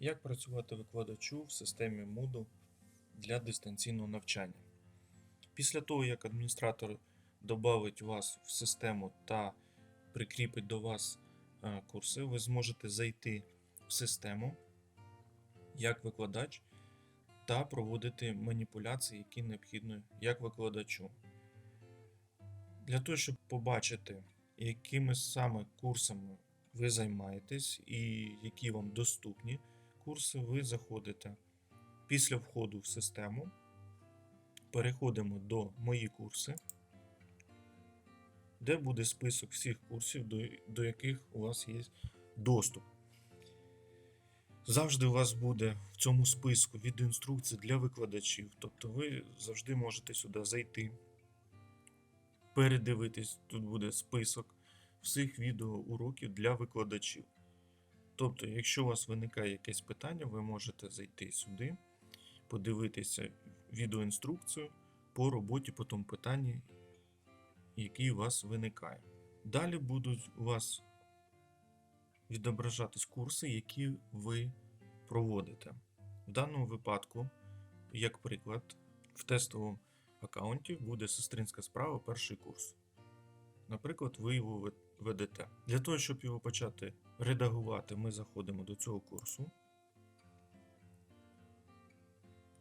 Як працювати викладачу в системі Moodle для дистанційного навчання? Після того, як адміністратор додавить вас в систему та прикріпить до вас е, курси, ви зможете зайти в систему як викладач та проводити маніпуляції, які необхідні як викладачу. Для того, щоб побачити, якими саме курсами ви займаєтесь і які вам доступні курси, ви заходите після входу в систему. Переходимо до Мої курси, де буде список всіх курсів, до, яких у вас є доступ. Завжди у вас буде в цьому списку відеоінструкцій для викладачів. Тобто ви завжди можете сюди зайти, передивитись, тут буде список всіх відеоуроків для викладачів. Тобто, якщо у вас виникає якесь питання, ви можете зайти сюди, подивитися відеоінструкцію по роботі по тому питанні, який у вас виникає. Далі будуть у вас відображатись курси, які ви проводите. В даному випадку, як приклад, в тестовому аккаунті буде сестринська справа перший курс. Наприклад, ви його ведете. Для того, щоб його почати редагувати, ми заходимо до цього курсу.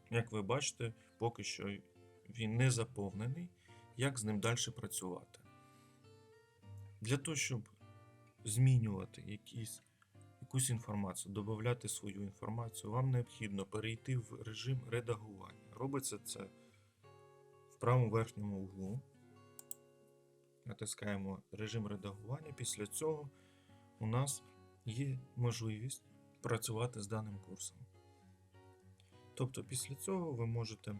Як ви бачите, поки що він не заповнений. Як з ним далі працювати? Для того, щоб змінювати якісь, якусь інформацію, додати свою інформацію, вам необхідно перейти в режим редагування. Робиться це в правому верхньому углу. Натискаємо режим редагування. Після цього у нас є можливість працювати з даним курсом. Тобто, після цього ви можете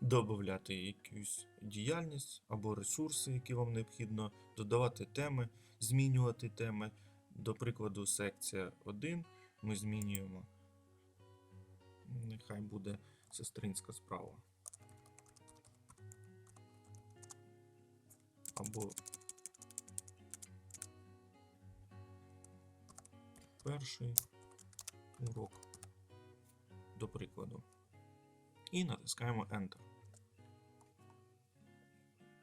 додати якусь діяльність або ресурси, які вам необхідно, додавати теми, змінювати теми. До прикладу, секція 1 ми змінюємо. Нехай буде сестринська справа. Або перший урок, до прикладу. І натискаємо Enter.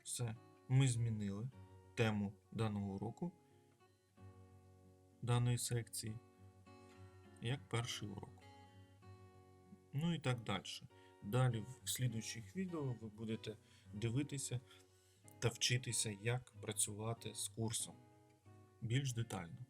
Все, ми змінили тему даного уроку, даної секції, як перший урок. Ну і так далі. Далі в слідуючих відео ви будете дивитися та вчитися, як працювати з курсом більш детально.